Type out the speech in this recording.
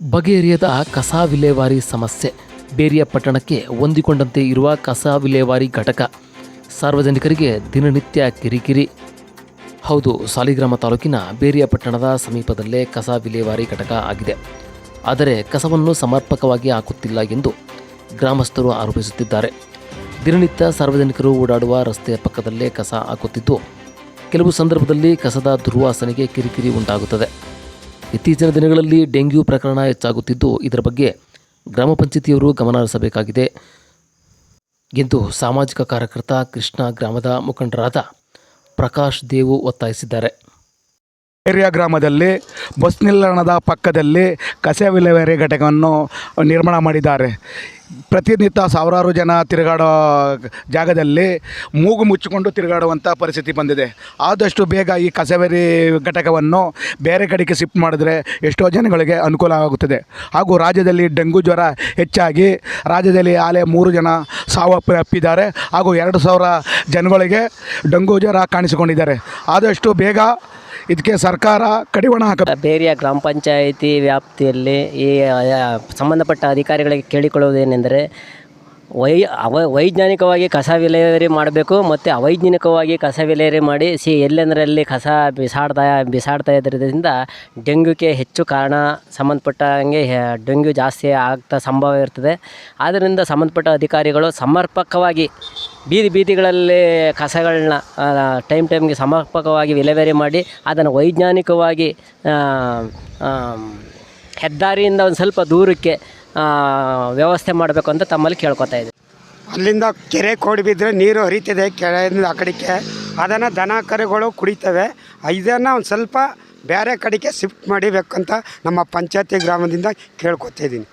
ಬಗೆಹರಿಯದ ಕಸ ವಿಲೇವಾರಿ ಸಮಸ್ಯೆ. ಬೇರಿಯ ಪಟ್ಟಣಕ್ಕೆ ಹೊಂದಿಕೊಂಡಂತೆ ಇರುವ ಕಸ ವಿಲೇವಾರಿ ಘಟಕ. ಸಾರ್ವಜನಿಕರಿಗೆ ದಿನನಿತ್ಯ ಕಿರಿಕಿರಿ. ಹೌದು, ಸಾಲಿಗ್ರಾಮ ತಾಲೂಕಿನ ಬೇರಿಯ ಪಟ್ಟಣದ ಸಮೀಪದಲ್ಲೇ ಕಸ ವಿಲೇವಾರಿ ಘಟಕ ಆಗಿದೆ. ಆದರೆ ಕಸವನ್ನು ಸಮರ್ಪಕವಾಗಿ ಹಾಕುತ್ತಿಲ್ಲ ಎಂದು ಗ್ರಾಮಸ್ಥರು ಆರೋಪಿಸುತ್ತಿದ್ದಾರೆ. ದಿನನಿತ್ಯ ಸಾರ್ವಜನಿಕರು ಓಡಾಡುವ ರಸ್ತೆಯ ಪಕ್ಕದಲ್ಲೇ ಕಸ ಹಾಕುತ್ತಿದ್ದು, ಕೆಲವು ಸಂದರ್ಭದಲ್ಲಿ ಕಸದ ದುರ್ವಾಸನೆಗೆ ಕಿರಿಕಿರಿ ಉಂಟಾಗುತ್ತದೆ. ಇತ್ತೀಚಿನ ದಿನಗಳಲ್ಲಿ ಡೆಂಗ್ಯೂ ಪ್ರಕರಣ ಹೆಚ್ಚಾಗುತ್ತಿದ್ದು, ಇದರ ಬಗ್ಗೆ ಗ್ರಾಮ ಪಂಚಾಯತಿಯವರು ಗಮನ ಹರಿಸಬೇಕಾಗಿದೆ. ಎಂದು ಸಾಮಾಜಿಕ ಕಾರ್ಯಕರ್ತ ಕೃಷ್ಣ ಗ್ರಾಮದ ಮುಖಂಡರಾದ ಪ್ರಕಾಶ್ ದೇವು ಒತ್ತಾಯಿಸಿದ್ದಾರೆ. ಏರಿಯಾ ಗ್ರಾಮದಲ್ಲಿ, ಬಸ್ ನಿಲ್ದಾಣದ ಪಕ್ಕದಲ್ಲಿ ಕಸ ವಿಲೇವಾರಿ ಘಟಕವನ್ನು ನಿರ್ಮಾಣ ಮಾಡಿದ್ದಾರೆ. ಪ್ರತಿನಿತ್ಯ ಸಾವಿರಾರು ಜನ ತಿರುಗಾಡೋ ಜಾಗದಲ್ಲಿ ಮೂಗು ಮುಚ್ಚಿಕೊಂಡು ತಿರುಗಾಡುವಂಥ ಪರಿಸ್ಥಿತಿ ಬಂದಿದೆ. ಆದಷ್ಟು ಬೇಗ ಈ ಕಸವೇರಿ ಘಟಕವನ್ನು ಬೇರೆ ಕಡೆಗೆ ಶಿಫ್ಟ್ ಮಾಡಿದ್ರೆ ಎಷ್ಟೋ ಜನಗಳಿಗೆ ಅನುಕೂಲ ಆಗುತ್ತದೆ. ಹಾಗೂ ರಾಜ್ಯದಲ್ಲಿ ಡೆಂಗು ಜ್ವರ ಹೆಚ್ಚಾಗಿ ರಾಜ್ಯದಲ್ಲಿ ಆಲೆ ಮೂರು ಜನ ಸಾವಪ್ಪಿದ್ದಾರೆ ಹಾಗೂ ಎರಡು ಸಾವಿರ ಜನಗಳಿಗೆ ಡೆಂಗು ಜ್ವರ ಕಾಣಿಸಿಕೊಂಡಿದ್ದಾರೆ. ಆದಷ್ಟು ಬೇಗ ಇದಕ್ಕೆ ಸರ್ಕಾರ ಕಡಿವಾಣ ಹಾಕ ಬೇರೆಯ ಗ್ರಾಮ ಪಂಚಾಯಿತಿ ವ್ಯಾಪ್ತಿಯಲ್ಲಿ ಈ ಸಂಬಂಧಪಟ್ಟ ಅಧಿಕಾರಿಗಳಿಗೆ ಕೇಳಿಕೊಳ್ಳುವುದೇನೆಂದರೆ ವೈ ಅವ ವೈಜ್ಞಾನಿಕವಾಗಿ ಕಸ ವಿಲೇವಾರಿ ಮಾಡಬೇಕು ಮತ್ತು ಅವೈಜ್ಞಾನಿಕವಾಗಿ ಕಸ ವಿಲೇವಾರಿ ಮಾಡಿ ಸಿ ಎಲ್ಲೆಂದರಲ್ಲಿ ಕಸ ಬಿಸಾಡ್ತಾ ಬಿಸಾಡ್ತಾ ಇದ್ರಿಂದ ಡೆಂಗ್ಯೂಗೆ ಹೆಚ್ಚು ಕಾರಣ ಸಂಬಂಧಪಟ್ಟ ಹಾಗೆ ಡೆಂಗ್ಯೂ ಜಾಸ್ತಿ ಆಗ್ತಾ ಸಂಭವ ಇರ್ತದೆ. ಆದ್ದರಿಂದ ಸಂಬಂಧಪಟ್ಟ ಅಧಿಕಾರಿಗಳು ಸಮರ್ಪಕವಾಗಿ ಬೀದಿ ಬೀದಿಗಳಲ್ಲಿ ಕಸಗಳನ್ನ ಟೈಮ್ ಟೈಮ್ಗೆ ಸಮರ್ಪಕವಾಗಿ ವಿಲೇವಾರಿ ಮಾಡಿ ಅದನ್ನು ವೈಜ್ಞಾನಿಕವಾಗಿ ಹೆದ್ದಾರಿಯಿಂದ ಒಂದು ಸ್ವಲ್ಪ ದೂರಕ್ಕೆ ವ್ಯವಸ್ಥೆ ಮಾಡಬೇಕು ಅಂತ ತಮ್ಮಲ್ಲಿ ಕೇಳ್ಕೊತಾ ಇದೆ ಅಲ್ಲಿಂದ ಕೆರೆ ಕೋಡಿ ಬಿದ್ದರೆ ನೀರು ಹರಿತಿದೆ ಕೆರೆಯಿಂದ ಆ ಕಡೆಗೆ. ಅದನ್ನು ದನ ಕರುಗಳು ಕುಡಿತವೆ. ಇದನ್ನು ಒಂದು ಸ್ವಲ್ಪ ಬೇರೆ ಕಡೆಗೆ ಶಿಫ್ಟ್ ಮಾಡಬೇಕಂತ ನಮ್ಮ ಪಂಚಾಯತಿ ಗ್ರಾಮದಿಂದ ಕೇಳ್ಕೊತಾ ಇದ್ದೀನಿ.